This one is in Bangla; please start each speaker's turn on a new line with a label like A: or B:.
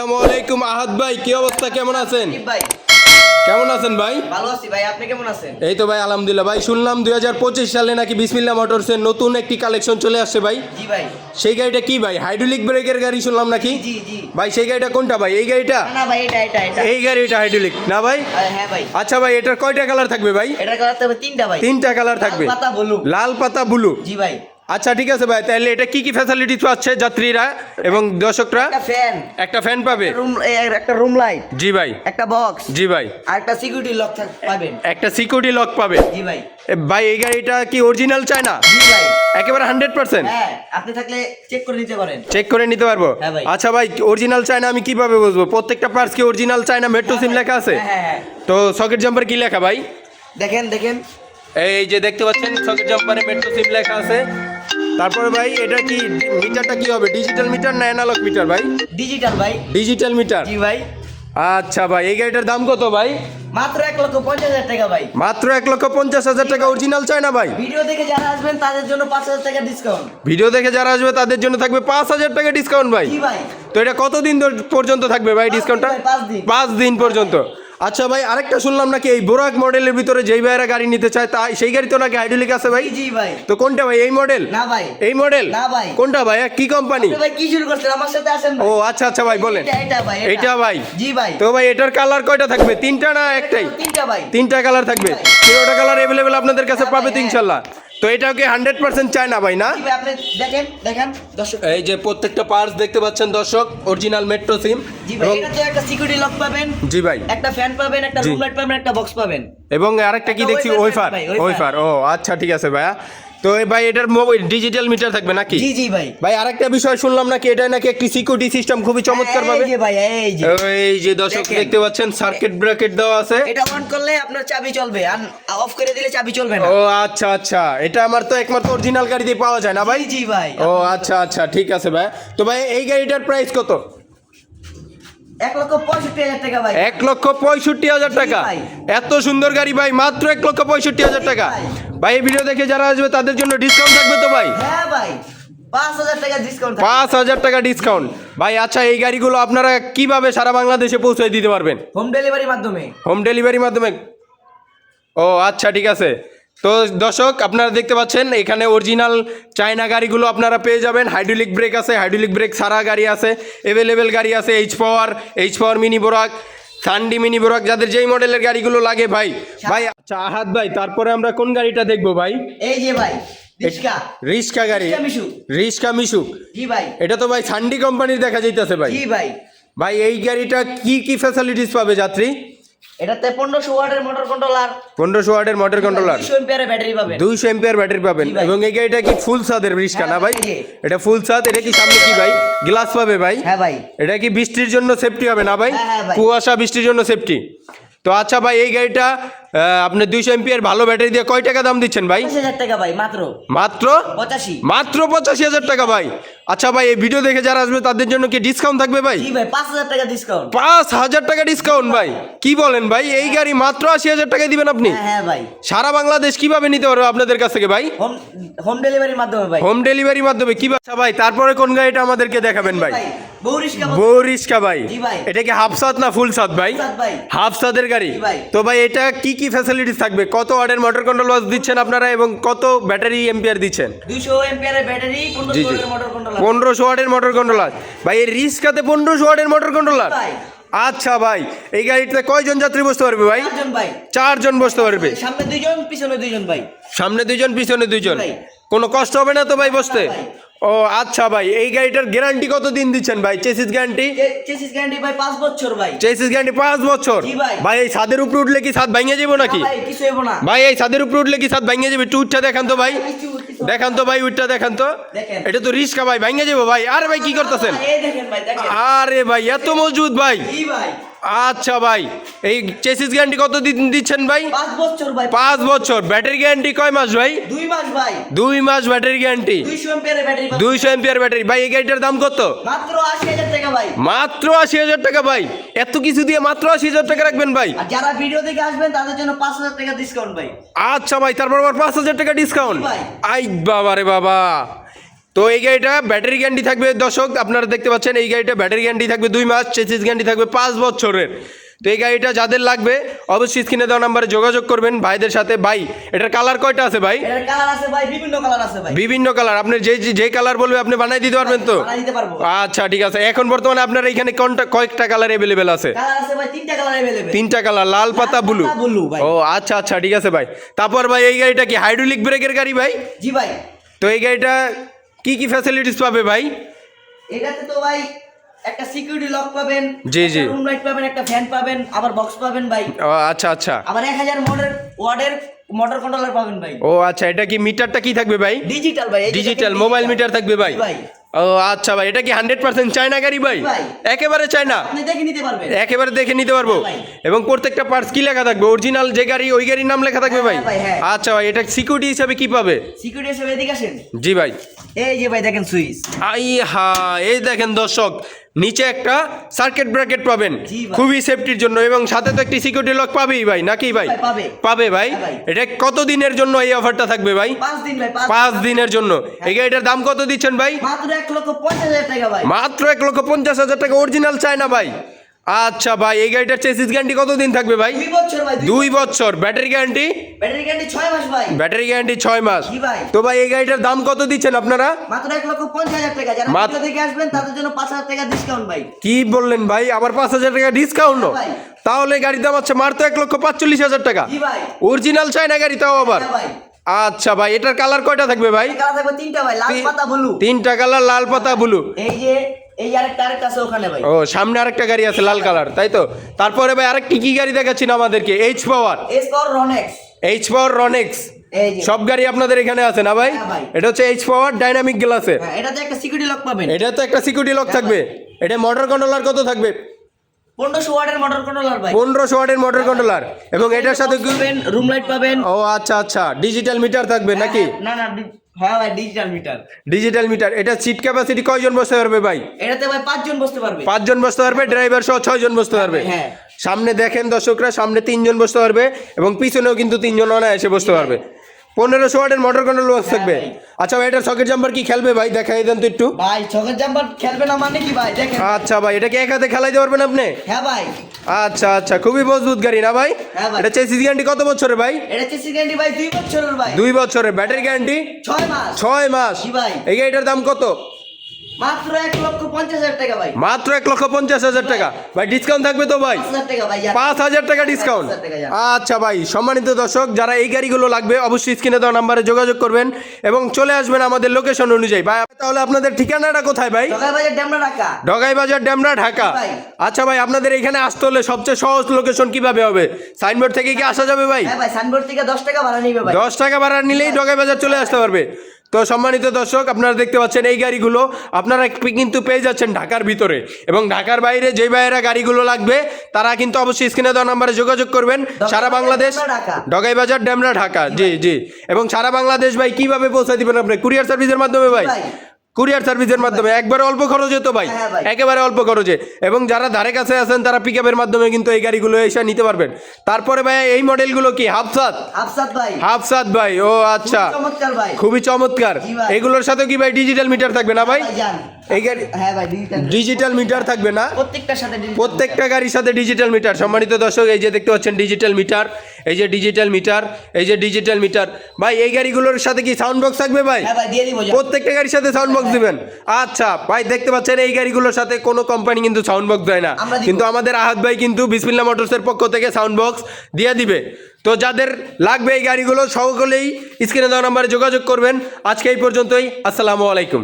A: আসসালামু আলাইকুম আহাদ ভাই কি অবস্থা? কেমন আছেন?
B: ভাই।
A: কেমন আছেন ভাই?
B: ভালো আছি ভাই আপনি কেমন আছেন?
A: এই তো ভাই আলহামদুলিল্লাহ। ভাই শুনলাম দুই হাজার পঁচিশ সালে নাকি বিসমিল্লা মোটরসের নতুন একটি কালেকশন চলে আসছে ভাই।
B: জি ভাই।
A: সেই গাড়িটা কি ভাই? হাইড্রোলিক ব্রেকের গাড়ি শুনলাম নাকি?
B: জি জি।
A: ভাই সেই গাড়িটা কোনটা ভাই? এই গাড়িটা?
B: না, ভাই এটা এটা এটা।
A: এই গাড়িটা হাইড্রোলিক না ভাই?
B: হ্যাঁ ভাই।
A: আচ্ছা ভাই এটার কয়টা কালার থাকবে ভাই?
B: এটা করাতে হবে তিনটা ভাই।
A: তিনটা কালার থাকবে।
B: লাল পাতা ব্লু।
A: লাল পাতা ব্লু।
B: জি ভাই।
A: আচ্ছা ঠিক আছে ভাই তাহলে এটা কি কি ফ্যাসিলিটি পাচ্ছে যাত্রীরা এবং দর্শকরা?
B: একটা ফ্যান
A: একটা ফ্যান পাবে?
B: রুম একটা রুম লাইট
A: জি ভাই।
B: একটা বক্স
A: জি ভাই।
B: আর একটা সিকিউরিটি লক পাবেন।
A: একটা সিকিউরিটি লক পাবে।
B: জি ভাই।
A: ভাই এই গাড়িটা কি অরিজিনাল চায় না
B: জি ভাই।
A: একেবারে হান্ড্রেড পার্সেন্ট
B: হ্যাঁ আপনি থাকলে চেক করে নিতে পারেন।
A: চেক করে নিতে পারব?
B: হ্যাঁ ভাই।
A: আচ্ছা ভাই অরিজিনাল চায় না আমি কীভাবে বুঝব? প্রত্যেকটা পার্টস কি অরিজিনাল চায় না মেট্রো সিম লেখা আছে?
B: হ্যাঁ হ্যাঁ
A: তো সকেট জাম্পার কি লেখা ভাই?
B: দেখেন দেখেন।
A: এই যে দেখতে পাচ্ছেন সকেট জাম্পারে মেট্রো সিম লেখা আছে। তারপরে ভাই এটা কি মিটারটা কি হবে? ডিজিটাল মিটার না অ্যানালগ মিটার ভাই?
B: ডিজিটাল ভাই।
A: ডিজিটাল মিটার
B: জি ভাই।
A: আচ্ছা ভাই এই গাড়িটার দাম কত ভাই?
B: মাত্র এক লক্ষ পঞ্চাশ হাজার টাকা ভাই।
A: মাত্র এক লক্ষ পঞ্চাশ হাজার টাকা অরিজিনাল চায় না ভাই?
B: ভিডিও দেখে যারা আসবেন তাদের জন্য পাঁচ হাজার টাকা ডিসকাউন্ট
A: ভিডিও দেখে যারা আসবে তাদের জন্য থাকবে পাঁচ হাজার টাকা ডিসকাউন্ট ভাই।
B: জি ভাই।
A: তো এটা কতদিন পর্যন্ত থাকবে ভাই ডিসকাউন্টটা।
B: পাঁচ দিন
A: পর্যন্ত। আচ্ছা ভাই আরেকটা শুনলাম নাকি এই বোরাক মডেলের ভিতরে যেই ভাইয়েরা গাড়ি নিতে চায় তা সেই গাড়ি তো নাকি হাইড্রোলিক আছে ভাই?
B: জি, জি ভাই।
A: তো কোনটা ভাই এই মডেল
B: না ভাই।
A: এই মডেল
B: না ভাই।
A: কোনটা ভাই কি কোম্পানি
B: ভাই কি শুরু করছেন? আমার সাথে আসেন
A: ও আচ্ছা আচ্ছা ভাই বলেন।
B: এটা এটা ভাই
A: এইটা ভাই?
B: জি ভাই।
A: তো ভাই এটার কালার কয়টা থাকবে? তিনটা না একটাই?
B: তিনটা ভাই।
A: তিনটা কালার থাকবে। তিনটা কালার অ্যাভেলেবেল আপনাদের কাছে
B: হ্যাঁ
A: পাবে তো
B: হ্যাঁ।
A: তো এটাকে হান্ড্রেড পার্সেন্ট চায় না ভাই না?
B: আপনি দেখেন দেখেন। দর্শক
A: এই যে প্রত্যেকটা পার্টস দেখতে পাচ্ছেন দর্শক অরিজিনাল মেট্রো সিম
B: জি ভাই এটা তো একটা সিকিউরিটি লক পাবেন
A: জি ভাই।
B: একটা ফ্যান পাবেন একটা। রুম লাইট পাবেন একটা বক্স পাবেন।
A: এবং আরেকটা কি দেখছি?
B: ওয়েফার।
A: ওয়েফার। ও আচ্ছা ঠিক আছে ভাইয়া। তো এই ভাই এটার মোবাইল ডিজিটাল মিটার থাকবে নাকি?
B: জি জি ভাই।
A: ভাই আরেকটা বিষয় শুনলাম নাকি এটা নাকি একটি সিকিউরিটি সিস্টেম খুবই চমৎকার ভাবে?
B: এই যে ভাই এই যে।
A: এই যে দর্শক দেখতে পাচ্ছেন সার্কিট ব্রেকেট দেওয়া আছে।
B: এটা অন করলে আপনার চাবি চলবে আর অফ করে দিলে চাবি চলবে না।
A: ও আচ্ছা আচ্ছা। এটা আমার তো একমাত্র অরিজিনাল গাড়িতে পাওয়া যায় না ভাই?
B: জি ভাই।
A: ও আচ্ছা আচ্ছা ঠিক আছে ভাই। তো ভাই এই গাড়িটার প্রাইস কত?
B: এক লক্ষ পঁয়ষট্টি হাজার টাকা।
A: এত সুন্দর গাড়ি ভাই মাত্র এক লক্ষ পঁয়ষট্টি হাজার টাকা।
B: ভাই।
A: এই ভিডিও দেখে যারা আসবে তাদের জন্য ডিসকাউন্ট থাকবে তো ভাই?
B: হ্যাঁ ভাই পাঁচ হাজার টাকা ডিসকাউন্ট
A: ভাই আচ্ছা এই গাড়িগুলো আপনারা কীভাবে সারা বাংলাদেশে পৌঁছে দিতে পারবেন?
B: হোম ডেলিভারির মাধ্যমে।
A: হোম ডেলিভারির মাধ্যমে? ও আচ্ছা ঠিক আছে। তো দর্শক আপনারা দেখতে পাচ্ছেন এখানে অরিজিনাল চায়না গাড়িগুলো আপনারা পেয়ে যাবেন। হাইড্রোলিক ব্রেক আছে হাইড্রোলিক ব্রেক সারা গাড়ি আছে অ্যাভেলেবেল গাড়ি আছে H power H power mini বোরাক সানডি মিনি বোরাক যাদের যেই মডেলের গাড়িগুলো লাগে ভাই। ভাই আচ্ছা আহাত ভাই তারপরে আমরা কোন গাড়িটা দেখব ভাই?
B: এই যে ভাই
A: রিস্কা গাড়ি।
B: রিস্কা মিশুক। জি ভাই।
A: এটা তো ভাই সানডি কোম্পানির দেখা যাইতেছে ভাই।
B: জি ভাই।
A: ভাই এই গাড়িটা কি কি ফ্যাসিলিটিস পাবে যাত্রী?
B: এটাতে পনেরোশো ওয়াটের মোটর কন্ট্রোলার
A: পনেরোশো ওয়াটের মোটর কন্ট্রোলার
B: দুশো এম্পিয়ারের ব্যাটারি পাবেন।
A: দুইশো এম্পিয়ার ব্যাটারি পাবেন। এবং এই গাড়িটা কি ফুল রিস্কা না
B: হ্যাঁ,
A: ভাই এটা ফুল এটা কি সামনে কি ভাই? গ্লাস পাবে ভাই?
B: হ্যাঁ ভাই।
A: এটা কি বৃষ্টির জন্য সেফটি হবে না ভাই?
B: হ্যাঁ, হ্যাঁ ভাই।
A: কুয়াশা বৃষ্টির জন্য সেফটি তো আচ্ছা ভাই এই গাড়িটা আপনি দুইশো এম্পিয়ার ভালো ব্যাটারি দিয়ে কয় টাকা দাম দিচ্ছেন ভাই?
B: টাকা ভাই মাত্র।
A: মাত্র?
B: পঁচাশি।
A: মাত্র পঁচাশি হাজার টাকা ভাই। আচ্ছা ভাই এই ভিডিও দেখে যারা আসবে তাদের জন্য কি ডিসকাউন্ট থাকবে ভাই?
B: পাঁচ হাজার টাকা ডিসকাউন্ট
A: পাঁচ হাজার টাকা ডিসকাউন্ট ভাই। কি বলেন ভাই এই গাড়ি মাত্র আশি হাজার টাকায় দিবেন আপনি?
B: হ্যাঁ হ্যাঁ ভাই।
A: সারা বাংলাদেশ কীভাবে নিতে পারবে আপনাদের কাছ থেকে ভাই?
B: হোম ডেলিভারির মাধ্যমে ভাই।
A: হোম ডেলিভারির মাধ্যমে কি আচ্ছা ভাই তারপরে কোন গাড়িটা আমাদেরকে দেখাবেন ভাই?
B: বউ রিক্সা
A: বউ রিস্কা ভাই। এটা কি হাফ সাত না ফুল সাত ভাই। হাফ সাতের গাড়ি তো ভাই এটা কি কি ফ্যাসিলিটিস থাকবে? কত ওয়াটের মোটর কন্ট্রোল ওয়াজ দিচ্ছেন আপনারা এবং কত ব্যাটারি এম্পিয়ার দিচ্ছেন? জি
B: পনেরোশো
A: জি
B: ওয়াটের মোটর কন্ট্রোলার
A: পনেরোশো ওয়াটের মোটর কন্ট্রোলার ভাই এই রিস্কাতে পনেরোশো ওয়াটের মোটর কন্ট্রোলার। আচ্ছা ভাই এই গাড়িতে কয়জন যাত্রী বসতে পারবে ভাই?
B: চারজন
A: বসতে পারবে।
B: সামনে দুইজন পিছনে দুইজন ভাই।
A: সামনে দুইজন পিছনে দুইজন। কোনো কষ্ট হবে না তো ভাই বসতে। ও আচ্ছা ভাই এই গাড়িটার গ্যারান্টি কত দিন দিচ্ছেন ভাই? চেসিস গ্যারান্টি
B: চেসিস গ্যারান্টি ভাই পাঁচ বছর ভাই।
A: চেসিস গ্যারান্টি পাঁচ বছর?
B: জি ভাই।
A: ভাই এই ছাদের উপরে উঠলে কি ছাদ ভাঙে যাব নাকি?
B: ভাই কিছু হইব না।
A: ভাই এই ছাদের উপরে উঠলে কি ছাদ ভাঙে যাবে? একটু উঠটা দেখান তো ভাই। দেখান তো ভাই উঠটা দেখান তো।
B: দেখেন।
A: এটা তো রিস্কা ভাই ভাঙে যাব ভাই। আরে ভাই কি করতেছেন?
B: এই দেখেন ভাই দেখেন।
A: আরে ভাই এত মজবুত ভাই।
B: ভাই।
A: আচ্ছা ভাই এই চেসিস গ্যারান্টি কত দিন দিচ্ছেন ভাই?
B: পাঁচ বছর ভাই।
A: পাঁচ বছর। ব্যাটারি গ্যারান্টি কয় মাস ভাই?
B: দুই মাস ভাই।
A: দুই মাস ব্যাটারি গ্যারান্টি
B: দুইশো
A: এম্পিয়ার ব্যাটারি ভাই এই গাড়িটার দাম কত?
B: মাত্র আশি হাজার টাকা ভাই।
A: মাত্র আশি হাজার টাকা ভাই। এত কিছু দিয়ে মাত্র আশি হাজার টাকা রাখবেন ভাই?
B: যারা ভিডিও দেখে আসবেন তাদের জন্য পাঁচ হাজার টাকা ডিসকাউন্ট ভাই।
A: আচ্ছা ভাই তারপর আবার পাঁচ হাজার টাকা ডিসকাউন্ট
B: ভাই।
A: আই বাবা রে বাবা। তো এই গাড়িটা ব্যাটারি গ্যান্ডি থাকবে। দর্শক আপনারা দেখতে পাচ্ছেন এই গাড়িটা ব্যাটারি গ্যান্ডি থাকবে দুই মাস চেসিস গ্যান্ডি থাকবে পাঁচ বছরের। তো এই গাড়িটা যাদের লাগবে অবশ্যই স্ক্রিনে দেওয়া নাম্বারে যোগাযোগ করবেন ভাইদের সাথে। ভাই এটার কালার কয়টা আছে ভাই?
B: বিভিন্ন কালার
A: আপনি যে যে কালার বলবে আপনি বানাই দিতে পারবেন তো? আচ্ছা ঠিক আছে। এখন বর্তমানে আপনার এখানে কোনটা কয়েকটা কালার এভেলেবেল আছে?
B: তিনটা কালার
A: লাল পাতা ব্লু? ও আচ্ছা আচ্ছা ঠিক আছে ভাই। তারপর ভাই এই গাড়িটা কি হাইড্রোলিক ব্রেকের গাড়ি ভাই?
B: জি ভাই।
A: তো এই গাড়িটা কি কি ফ্যাসিলিটিস পাবে ভাই?
B: এটাতে তো ভাই একটা সিকিউরিটি লক পাবেন
A: জি, জি।
B: রুম লাইট পাবেন একটা ফ্যান পাবেন আবার বক্স পাবেন ভাই।
A: ও আচ্ছা আচ্ছা।
B: আবার এক হাজার মোটর ওয়ার্ডের মোটর কন্ট্রোলার পাবেন ভাই।
A: ও আচ্ছা এটা কি মিটারটা কি থাকবে ভাই?
B: ডিজিটাল ভাই
A: ডিজিটাল মোবাইল মিটার থাকবে ভাই?
B: ভাই।
A: ও আচ্ছা ভাই এটা কি হান্ড্রেড পার্সেন্ট চায়না গাড়ি ভাই। একেবারে চায়না? একেবারে দেখে নিতে পারব। এবং প্রত্যেকটা পার্টস কি লেখা থাকবে? অরিজিনাল যে গাড়ি ওই গাড়ির নাম লেখা থাকবে ভাই
B: হ্যাঁ ভাই, হ্যাঁ।
A: আচ্ছা ভাই এটা সিকিউরিটি হিসাবে কি পাবে?
B: সিকিউরিটি হিসেবে এদিকে আসেন।
A: জি ভাই।
B: এই যে ভাই দেখেন সুইচ।
A: আই হা এই দেখেন দর্শক নিচে একটা সার্কিট ব্র্যাকেট পাবেন। খুবই সেফটির জন্য এবং সাথে তো একটি সিকিউরিটি লক পাবেই ভাই নাকি ভাই?
B: পাবে।
A: ভাই।
B: হ্যাঁ
A: এটা কত দিনের জন্য এই অফারটা থাকবে ভাই?
B: পাঁচ
A: দিনের জন্য। এই গাড়িটার দাম কত দিচ্ছেন ভাই?
B: এক লক্ষ পঞ্চাশ হাজার টাকা ভাই।
A: মাত্র এক লক্ষ পঞ্চাশ হাজার টাকা অরিজিনাল চায় না ভাই। আচ্ছা ভাই এই গাড়িটার চেসিস গ্যারান্টি কত দিন থাকবে ভাই?
B: দুই বছর
A: ব্যাটারি গ্যারান্টি
B: ব্যাটারি গ্যারান্টি ছয় মাস ভাই।
A: ব্যাটারি গ্যারান্টি ছয় মাস। তো ভাই এই গাড়িটার দাম কত দিচ্ছেন আপনারা?
B: মাত্র এক লক্ষ পঞ্চাশ হাজার টাকা। যারা
A: মাত্র-
B: থেকে আসবেন তাদের জন্য পাঁচ হাজার টাকা ডিসকাউন্ট ভাই।
A: কি বললেন ভাই? আবার পাঁচ হাজার টাকা ডিসকাউন্ট তাহলে গাড়ির দাম হচ্ছে মাত্র এক লক্ষ পাঁচচল্লিশ হাজার টাকা।
B: অরিজিনাল ভাই।
A: না গাড়ি তাও আবার। আচ্ছা ভাই এটার কালার কয়টা থাকবে ভাই?
B: কালার থাকবে তিনটা ভাই লাল পাতা ব্লু
A: তিনটা কালার লাল পাতা ব্লু
B: এই যে এই আরেকটা আরেকটা আছে ওখানে ভাই।
A: ও সামনে আরেকটা গাড়ি আছে লাল কালার তাই তো? তারপরে ভাই আরেকটি কি গাড়ি দেখাচ্ছেন আমাদেরকে? এইচ পাওয়ার
B: এস পাওয়ার রনেক্স
A: এইচ পাওয়ার রনেক্স সব গাড়ি আপনাদের এখানে আছে না ভাই?
B: হ্যাঁ
A: এটা হচ্ছে এইচ পাওয়ার ডাইনামিক গ্লাসে
B: এটাতে একটা সিকিউরিটি লক পাবেন।
A: এটা তো একটা সিকিউরিটি লক থাকবে। এটা মোটর কন্ট্রোলার কত থাকবে?
B: পনেরোশো ওয়াটের মোটর কন্ট্রোলার ভাই।
A: পনেরোশো ওয়াটের মোটর কন্ট্রোলার এবং এটার সাথে
B: পাবেন রুম লাইট পাবেন।
A: ও আচ্ছা আচ্ছা। ডিজিটাল মিটার থাকবে নাকি?
B: না না হ্যাঁ ভাই ডিজিটাল মিটার
A: ডিজিটাল মিটার এটা সিট ক্যাপাসিটি কয়জন বসতে পারবে ভাই?
B: এটাতে ভাই পাঁচজন বসতে পারবে।
A: পাঁচজন বসতে পারবে ড্রাইভার সহ ছয়জন বসতে পারবে।
B: হ্যাঁ।
A: সামনে দেখেন দর্শকরা সামনে তিনজন বসতে পারবে এবং পিছনেও কিন্তু তিনজন অনায়াসে বসতে পারবে। পনেরোশো ওয়াটের মোটর কন্ট্রোল বক্স থাকবে। আচ্ছা ভাই এটা সকেট জাম্পার কি খেলবে ভাই? দেখাই দেন তো একটু।
B: ভাই ছকের জাম্পার খেলবে না মানে কি ভাই? দেখেন।
A: আচ্ছা ভাই এটা কি এক হাতে দিতে পারবেন আপনি?
B: হ্যাঁ ভাই।
A: আচ্ছা আচ্ছা খুবই মজবুত গাড়ি না ভাই?
B: হ্যাঁ
A: এটা চেসিস গ্যারান্টি কত বছরের ভাই?
B: এটা চেসিস গ্যারান্টি ভাই দুই বছরের ভাই।
A: দুই বছরের। ব্যাটারি গ্যারান্টি
B: ছয় মাস।
A: ছয় মাস। এই গাড়িটার দাম কত?
B: মাত্র এক লক্ষ পঞ্চাশ হাজার টাকা ভাই।
A: মাত্র এক লক্ষ পঞ্চাশ হাজার টাকা। ভাই ডিসকাউন্ট থাকবে তো ভাই?
B: পাঁচ হাজার টাকা
A: ডিসকাউন্ট। আচ্ছা ভাই সম্মানিত দর্শক যারা এই গাড়িগুলো লাগবে অবশ্যই স্ক্রিনে দেওয়া নাম্বারে যোগাযোগ করবেন এবং চলে আসবেন আমাদের লোকেশন অনুযায়ী। ভাই তাহলে আপনাদের ঠিকানাটা কোথায় ভাই?
B: ঢাকা বাজার ড্যামরা ঢাকা।
A: ডেমরা ঢাকা। আচ্ছা ভাই আপনাদের এখানে আসতে হলে সবচেয়ে সহজ লোকেশন কীভাবে হবে? সাইনবোর্ড থেকে কি আসা যাবে ভাই?
B: হ্যাঁ ভাই সানবোর্ড থেকে দশ টাকা ভাড়া নিবে
A: দশ টাকা ভাড়া নিলেই ঢগাই বাজার চলে আসতে পারবে। তো সম্মানিত দর্শক আপনারা দেখতে পাচ্ছেন এই গাড়িগুলো। আপনারা কিন্তু পেয়ে যাচ্ছেন ঢাকার ভিতরে। এবং ঢাকার বাইরে যে বাইরা গাড়িগুলো লাগবে তারা কিন্তু অবশ্যই স্ক্রিনে দেওয়া নাম্বারে যোগাযোগ করবেন। সারা বাংলাদেশ ডগাই। বাজার ডেমরা ঢাকা জি জি। এবং সারা বাংলাদেশ ভাই কীভাবে পৌঁছে দিবেন আপনি? কুরিয়ার সার্ভিসের মাধ্যমে ভাই। কুরিয়ার সার্ভিসের মাধ্যমে। একবারে অল্প খরচে তো ভাই।
B: হ্যাঁ
A: একেবারে অল্প খরচে। এবং যারা ধারে কাছে আছেন তারা পিক আপের মাধ্যমে কিন্তু এই গাড়িগুলো এসে নিতে পারবেন। তারপরে ভাই এই মডেলগুলো কি? হাফসাত
B: ভাই।
A: হাফসাত ভাই ও আচ্ছা।
B: খুবই চমৎকার ভাই।
A: খুবই চমৎকার। এগুলোর সাথে কি ভাই ডিজিটাল মিটার থাকবে না ভাই?
B: ভাই
A: এই গাড়ি
B: হ্যাঁ ভাই ডিজিটাল
A: মিটার থাকবে না?
B: সাথে
A: প্রত্যেকটা গাড়ির সাথে ডিজিটাল মিটার সম্মানিত দর্শক এই যে দেখতে পাচ্ছেন ডিজিটাল মিটার এই যে ডিজিটাল মিটার এই যে ডিজিটাল মিটার ভাই এই গাড়িগুলোর সাথে কি সাউন্ড বক্স থাকবে ভাই?
B: হ্যাঁ।
A: প্রত্যেকটা গাড়ির সাথে সাউন্ড বক্স দিবেন। আচ্ছা ভাই দেখতে পাচ্ছেন এই গাড়িগুলোর সাথে কোনো কোম্পানি কিন্তু সাউন্ড বক্স দেয় না। কিন্তু আমাদের আহাত ভাই কিন্তু বিসমিল্লা মোটরসের পক্ষ থেকে সাউন্ড বক্স দিয়ে দিবে। তো যাদের লাগবে এই গাড়িগুলো সকলেই স্ক্রিনে দেওয়া নাম্বারে যোগাযোগ করবেন। আজকে এই পর্যন্তই। আসসালামু আলাইকুম।